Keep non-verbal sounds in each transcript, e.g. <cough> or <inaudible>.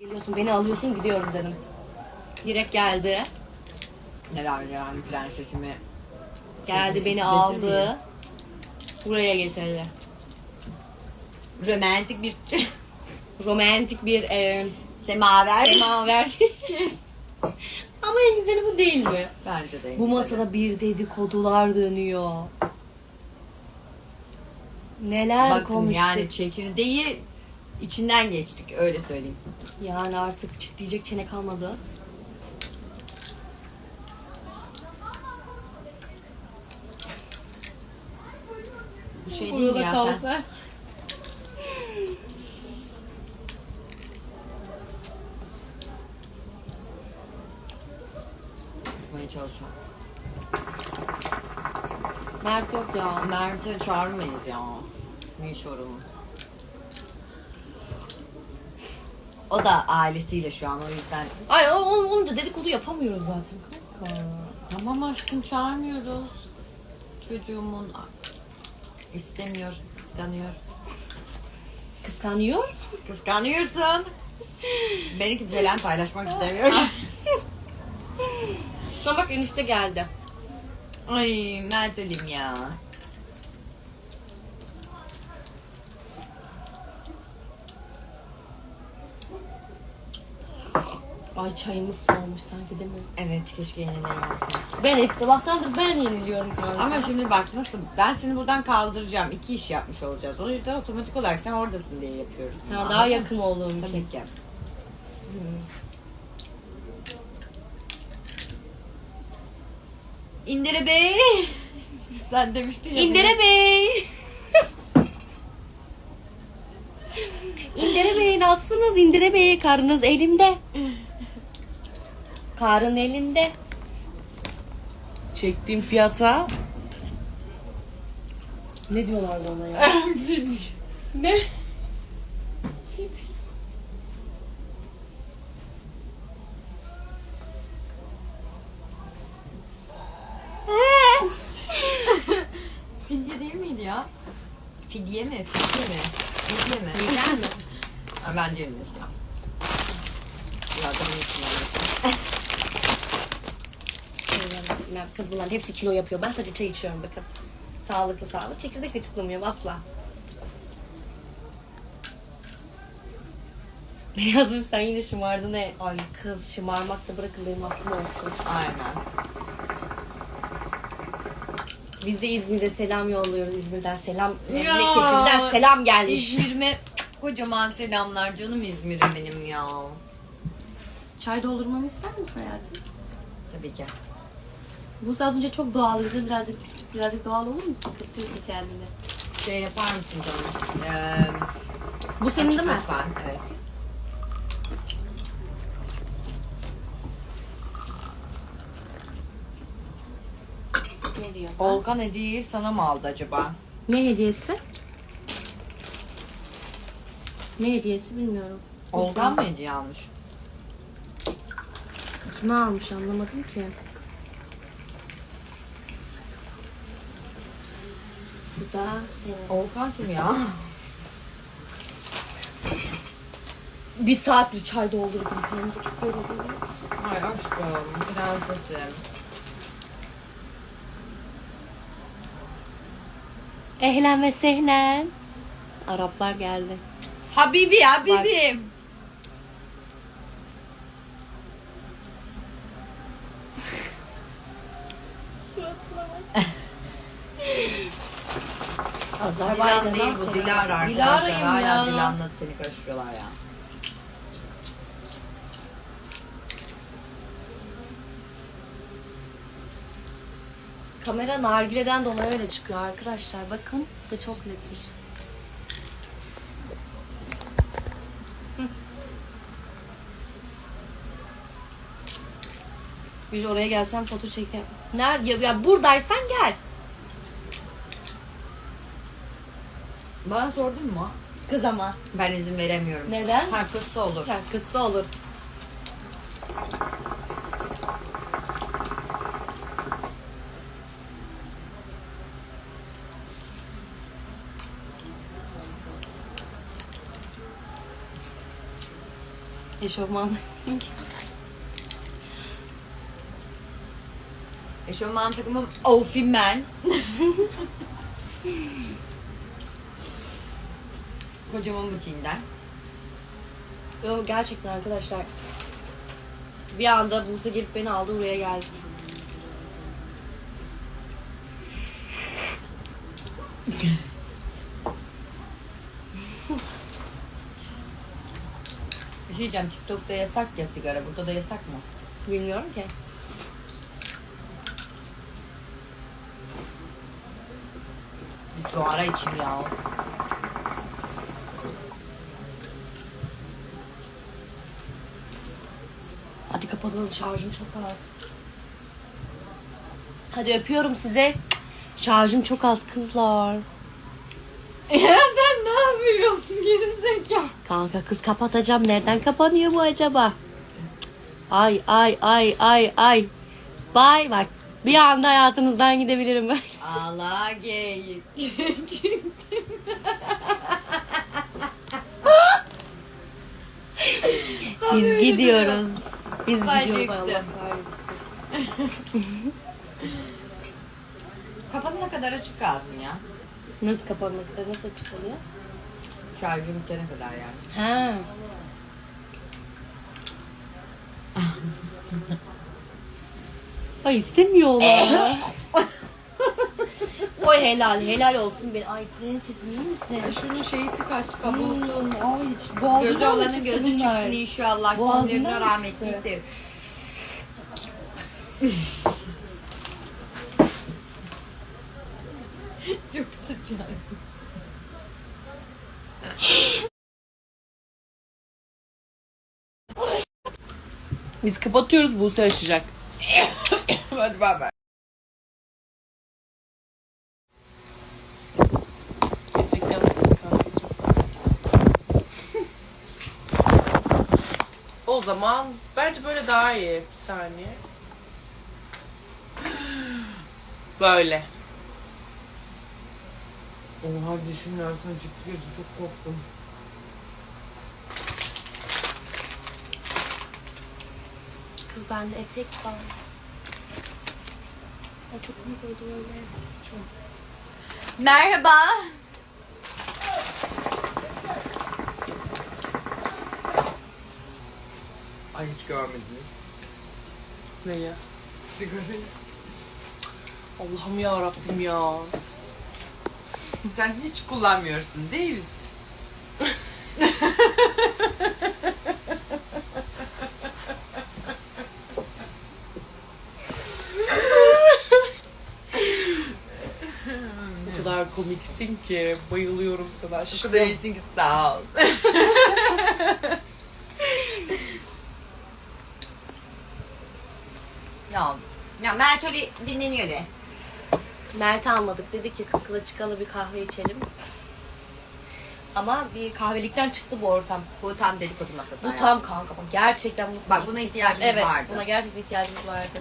Geliyorsun beni alıyorsun gidiyoruz dedim. Direkt geldi. Neler yani prensesimi. Geldi beni aldı. Buraya getirdi. Romantik bir <laughs> Romantik bir e, semaver. semaver. <laughs> Ama en güzeli bu değil mi? Bence de. Bu masada bir dedikodular dönüyor. Neler Bakın konuştuk. yani çekirdeği içinden geçtik öyle söyleyeyim. Yani artık çitleyecek çene kalmadı. Bir şey değil mi ya sen? Çalışıyorum. Mert yok ya. Mert'i çağırmayız ya. Mişor'umu. O da ailesiyle şu an o yüzden. Ay o ol- olunca dedikodu yapamıyoruz zaten kanka. Tamam aşkım çağırmıyoruz. Çocuğumun istemiyor, kıskanıyor. Kıskanıyor. Kıskanıyorsun. Beni kimseyle paylaşmak istemiyor. Sonra bak enişte geldi. Ay Mert Ölim ya. Ay çayımız soğumuş sanki değil mi? Evet keşke yenileri olsa. Ben hep sabahtandır ben yeniliyorum kanka. Ama şimdi bak nasıl ben seni buradan kaldıracağım. İki iş yapmış olacağız. O yüzden otomatik olarak sen oradasın diye yapıyoruz. bunu, ha, anladın daha mı? yakın olduğum için. Tabii ki. İndire Bey. <laughs> Sen demiştin ya. İndire Bey. <laughs> İndire Bey nasılsınız? İndire Bey karınız elimde. <laughs> Karın elinde. Çektiğim fiyata ne diyorlardı ona ya? <laughs> ne? Fidye değil miydi ya? Fidye mi? Fidye mi? Fidye mi? Yiyecek mi? Ben değilim ya. Ya da Ya Kız bunların hepsi kilo yapıyor. Ben sadece çay içiyorum bakın. Sağlıklı sağlık. Çekirdek de çıtlamıyorum asla. <laughs> Yazmış sen yine şımardın ne? Ay kız şımarmak da bırakın benim aklım olsun. Aynen. Biz de İzmir'e selam yolluyoruz. İzmir'den selam. Ya. Memleketinden selam gelmiş. İzmir'ime kocaman selamlar canım İzmir'im benim ya. Çay doldurmamı ister misin hayatım? Tabii ki. Bu az önce çok doğalınca birazcık birazcık doğal olur musun? Kısıyorsun kendini. Şey yapar mısın canım? Ee, Bu senin açık değil mi? Lütfen. Evet. Ne diyor? Volkan hediyeyi sana mı aldı acaba? Ne hediyesi? Ne hediyesi bilmiyorum. Volkan mı hediye almış? Kime almış anlamadım ki. Bu da senin. Volkan kim ya? <laughs> Bir saattir çay doldurdum. Kendimi çok yoruldum. Ay aşkım prensesim. Ehlen ve sehlen. Araplar geldi. Habibi Habibim. Dilan Azerbaycan'dan değil bu selam. Dilara arkadaşlar. Dilara'yım Hala ya. Dilan'la seni karıştırıyorlar ya. Kamera nargileden dolayı öyle çıkıyor arkadaşlar. Bakın bu da çok. Hı. Bir oraya gelsem foto çeker. Nerede? Ya, ya buradaysan gel. Bana sordun mu? Kız ama. Ben izin veremiyorum. Neden? Ha kızsa olur. Ha, kızsa olur. Eşofman. Eşofman takımım Ofimen. <laughs> Kocaman butiğinden. Yo, gerçekten arkadaşlar. Bir anda Buse gelip beni aldı buraya geldi. Bir şey diyeceğim TikTok'ta yasak ya sigara. Burada da yasak mı? Bilmiyorum ki. Bir şu ara içim ya. Hadi kapatalım şarjım çok az. Hadi öpüyorum size. Şarjım çok az kızlar. <laughs> Ya sen ne yapıyorsun? Geri zekalı. Kanka kız kapatacağım. Nereden kapanıyor bu acaba? Ay ay ay ay ay. Bay bak. Bir anda hayatınızdan gidebilirim ben. <laughs> Allah geyik. <laughs> Biz gidiyoruz. Biz gidiyoruz çıktı. Allah <laughs> kahretsin. Kapanına kadar açık kalsın ya. Nasıl kapanmak Nasıl çıkılıyor? Şarjım bitene kadar yani. Ha. <laughs> Ay istemiyorlar. <laughs> Helal helal olsun ben. Ay prensesim iyi misin? Şunun şeysi kaçtı Hmm, ay hiç boğazından Gözü mı olanın çıktı gözü bunlar? çıksın inşallah. Boğazından Kimlerine mı çıktı? Çok sıcak. Biz kapatıyoruz Buse açacak. Hadi bay bay. O zaman bence böyle daha iyi. Bir saniye. Böyle. Oha dişim yarısına çıktı gece çok korktum. Kız bende efekt var. Ay çok komik oldu öyle. Çok. Merhaba. Ay hiç görmediniz. Ne ya? Sigarayı. Allah'ım ya Rabbim ya. Sen hiç kullanmıyorsun değil. O kadar komiksin ki bayılıyorum sana O aşkım. kadar iyisin ki sağ ol. <laughs> Ya, ya Mert öyle dinleniyor öyle. Mert'i almadık. Dedik ki kız kıza çıkalı bir kahve içelim. Ama bir kahvelikten çıktı bu ortam. Bu tam dedikodu masası. Bu hayatım. tam kanka bak gerçekten bu. Bak buna ihtiyacımız evet, vardı. buna gerçekten ihtiyacımız vardı.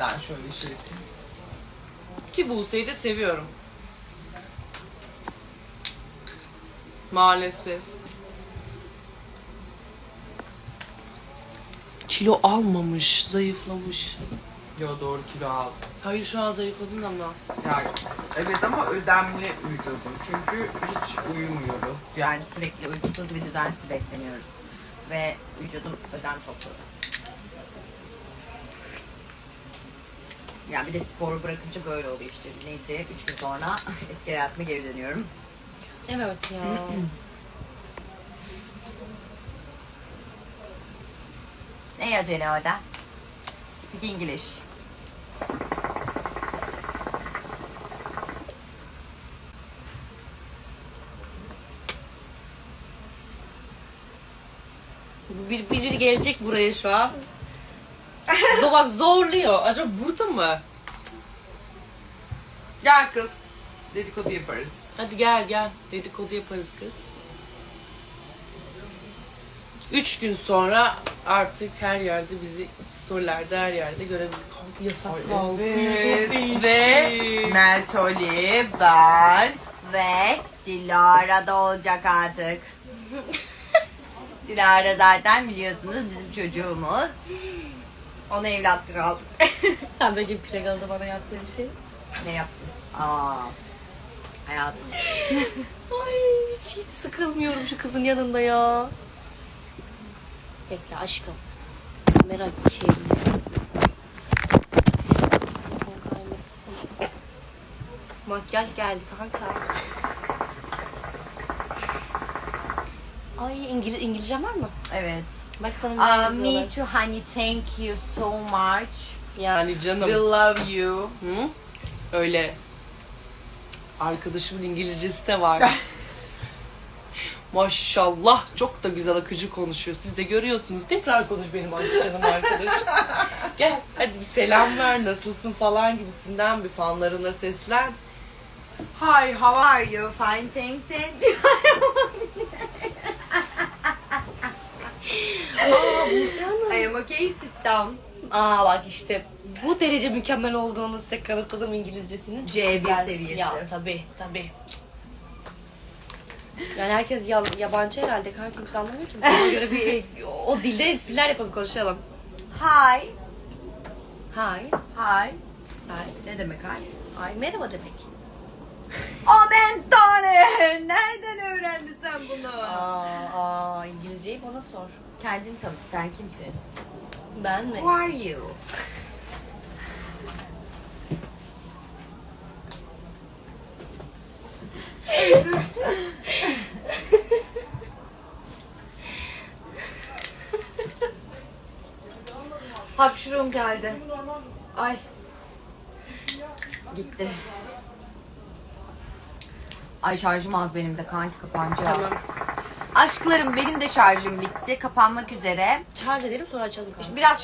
Göstermeden şöyle şey. Ki Buse'yi de seviyorum. Maalesef. Kilo almamış, zayıflamış. Yo doğru kilo aldım. Hayır şu an zayıfladın ama. Yani, evet ama ödemli vücudum. Çünkü hiç uyumuyoruz. Yani sürekli uykusuz ve düzensiz besleniyoruz. Ve vücudum ödem topladı. Ya bir de sporu bırakınca böyle oluyor işte. Neyse 3 gün sonra <laughs> eski hayatıma geri dönüyorum. Evet ya. <clears throat> Ne yazıyor ne orada? Speak English. bir, biri gelecek buraya şu an. Zo bak zorluyor. Acaba burada mı? Gel kız. Dedikodu yaparız. Hadi gel gel. Dedikodu yaparız kız. Üç gün sonra artık her yerde bizi storylerde her yerde görebiliriz. Kanka yasak kaldı. Evet ve Meltoli, ben Ve Dilara da olacak artık. <laughs> Dilara zaten biliyorsunuz bizim çocuğumuz. Ona evlatlık aldık. <laughs> Sen böyle pregalda bana yaptığın şey. ne yaptın? Aa. Hayatım. <laughs> Ay hiç, hiç sıkılmıyorum şu kızın yanında ya. Bekle aşkım. Merak bir şey. Makyaj geldi kanka. Ay İngiliz, İngilizce var mı? Evet. Bak sana Uh, yazıyorlar. me too honey thank you so much. Yani canım. we love you. Hı? Öyle arkadaşımın İngilizcesi de var. <laughs> Maşallah çok da güzel akıcı konuşuyor. Siz de görüyorsunuz. Tekrar konuş benim canım arkadaşım. <laughs> Gel hadi bir selam ver nasılsın falan gibisinden bir fanlarına seslen. Hi, how are you? Fine, thanks. and <laughs> Aa Buse Hanım. I am okay, sit down. Aa bak işte bu derece mükemmel olduğunu size kanıtladım İngilizcesinin. Çok C1 güzel. seviyesi. Ya tabi tabi. Yani herkes ya- yabancı herhalde kanka kimse anlamıyor ki. Sana göre bir e, o dilde espriler yapalım konuşalım. Hi. Hi. Hi. Hi. Ne demek hi? Ay merhaba demek. Amen tane. Nereden öğrendin sen bunu? Aa, aa İngilizceyi bana sor. Kendini tanıt. Sen kimsin? Ben mi? Who are you? Hapşurum geldi. Ay. Gitti. Ay şarjım az benim de kanki kapanacak. Tamam. Aşklarım benim de şarjım bitti. Kapanmak üzere. Şarj edelim sonra açalım kanka. Biraz